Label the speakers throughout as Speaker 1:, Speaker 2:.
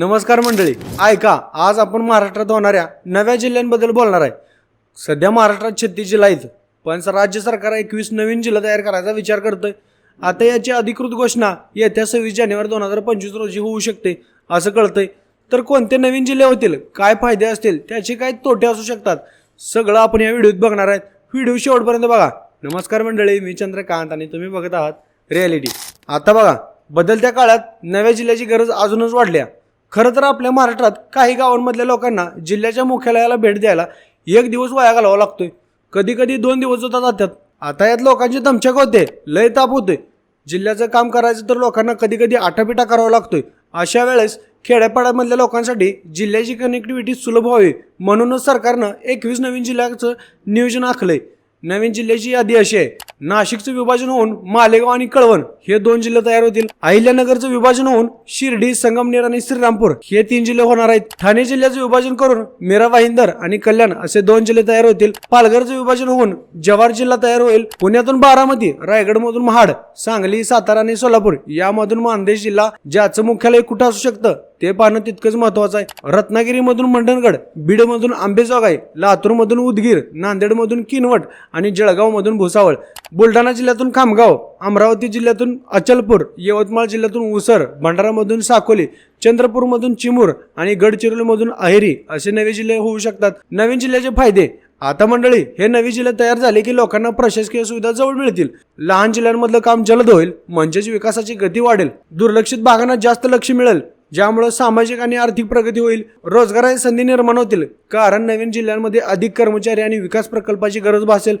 Speaker 1: नमस्कार मंडळी. ऐका आज आपण महाराष्ट्रात होणाऱ्या नव्या जिल्ह्यांबद्दल बोलणार आहे. सध्या महाराष्ट्रात छत्तीस जिल्हा आहेत पण राज्य सरकार एकवीस नवीन जिल्हा तयार करायचा विचार करतोय. आता याची अधिकृत घोषणा येत्या सव्वीस जानेवारी दोन हजार पंचवीस रोजी होऊ शकते असं कळतंय. तर कोणते नवीन जिल्हे होतील काय फायदे असतील त्याचे काय तोटे असू शकतात सगळं आपण या व्हिडिओत बघणार आहेत. व्हिडिओ शेवटपर्यंत बघा. नमस्कार मंडळी मी चंद्रकांत आणि तुम्ही बघत आहात रियालिटी आता बघा बदलत्या काळात नव्या जिल्ह्याची गरज अजूनच वाढल्या. खरं तर आपल्या महाराष्ट्रात काही गावांमधल्या लोकांना जिल्ह्याच्या मुख्यालयाला भेट द्यायला एक दिवस वाया घालावा लागतोय. कधी कधी दोन दिवस सुद्धा जातात. आता यात लोकांची दमछाक होते लय ताप होते जिल्ह्याचं काम करायचं तर लोकांना कधी कधी आटापिटा करावा लागतोय. अशा वेळेस खेड्यापाड्यामधल्या लोकांसाठी जिल्ह्याची कनेक्टिव्हिटी सुलभ व्हावी म्हणूनच सरकारनं एकवीस नवीन जिल्ह्याचं नियोजन आखलंय. नवीन जिल्ह्याची यादी अशी आहे. नाशिकचं विभाजन होऊन मालेगाव आणि कळवण हे दोन जिल्हे तयार होतील. अहिल्यानगरचं विभाजन होऊन शिर्डी संगमनेर आणि श्रीरामपूर हे तीन जिल्हे होणार आहेत. ठाणे जिल्ह्याचं विभाजन करून मेरा भाईंदर आणि कल्याण असे दोन जिल्हे तयार होतील. पालघरचं विभाजन होऊन जव्हार जिल्हा तयार होईल. पुण्यातून बारामती रायगडमधून महाड सांगली सातारा आणि सोलापूर यामधून मानदेश जिल्हा ज्याचं मुख्यालय कुठं असू शकतं? ते पाहणं तितकंच महत्वाचं आहे. रत्नागिरीमधून मंडणगड बीडमधून आंबेजोगाई लातूरमधून उदगीर नांदेडमधून किनवट आणि जळगावमधून भुसावळ. बुलढाणा जिल्ह्यातून खामगाव अमरावती जिल्ह्यातून अचलपूर यवतमाळ जिल्ह्यातून उसर भंडारामधून साकोली चंद्रपूरमधून चिमूर आणि गडचिरोलीमधून अहेरी असे नवे जिल्हे होऊ शकतात. नवीन जिल्ह्याचे फायदे. आता मंडळी हे नवे जिल्हे तयार झाले की लोकांना प्रशासकीय सुविधा जवळ मिळतील. लहान जिल्ह्यांमधलं काम जलद होईल म्हणजेच विकासाची गती वाढेल. दुर्लक्षित भागांना जास्त लक्ष मिळेल. ज्यामुळं सामाजिक आणि आर्थिक प्रगती होईल. रोजगाराची संधी निर्माण होतील. कारण नवीन जिल्ह्यांमध्ये अधिक कर्मचारी आणि विकास प्रकल्पाची गरज भासेल.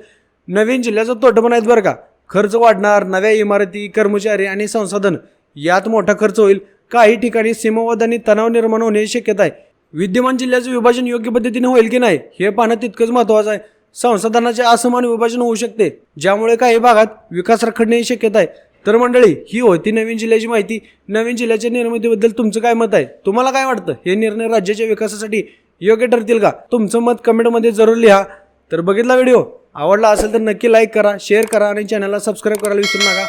Speaker 1: नवीन जिल्ह्याचं तोटं पण आहेत बरं का. खर्च वाढणार नव्या इमारती कर्मचारी आणि संसाधन यात मोठा खर्च होईल. काही ठिकाणी सीमावाद आणि तणाव निर्माण होण्याची शक्यता आहे. विद्यमान जिल्ह्याचं विभाजन योग्य पद्धतीने होईल की नाही हे पाहणं तितकंच महत्त्वाचं आहे. संसाधनाचे असमान विभाजन होऊ शकते. ज्यामुळे काही भागात विकास रखडण्याची शक्यता आहे. तर मंडळी ही होती नवीन जिल्ह्याची माहिती. नवीन जिल्ह्याच्या निर्मितीबद्दल तुमचं काय मत आहे? तुम्हाला काय वाटतं? हे निर्णय राज्याच्या विकासासाठी योग्य ठरतील का? तुमचं मत कमेंटमध्ये जरूर लिहा. तर बघितला व्हिडिओ? आवडला असेल तर नक्की लाईक करा शेअर करा आणि चॅनलला सबस्क्राईब करायला विसरू नका.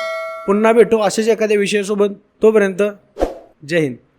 Speaker 1: पुन्हा भेटू अशाच एखाद्या विषयासोबत. तोपर्यंत जय हिंद.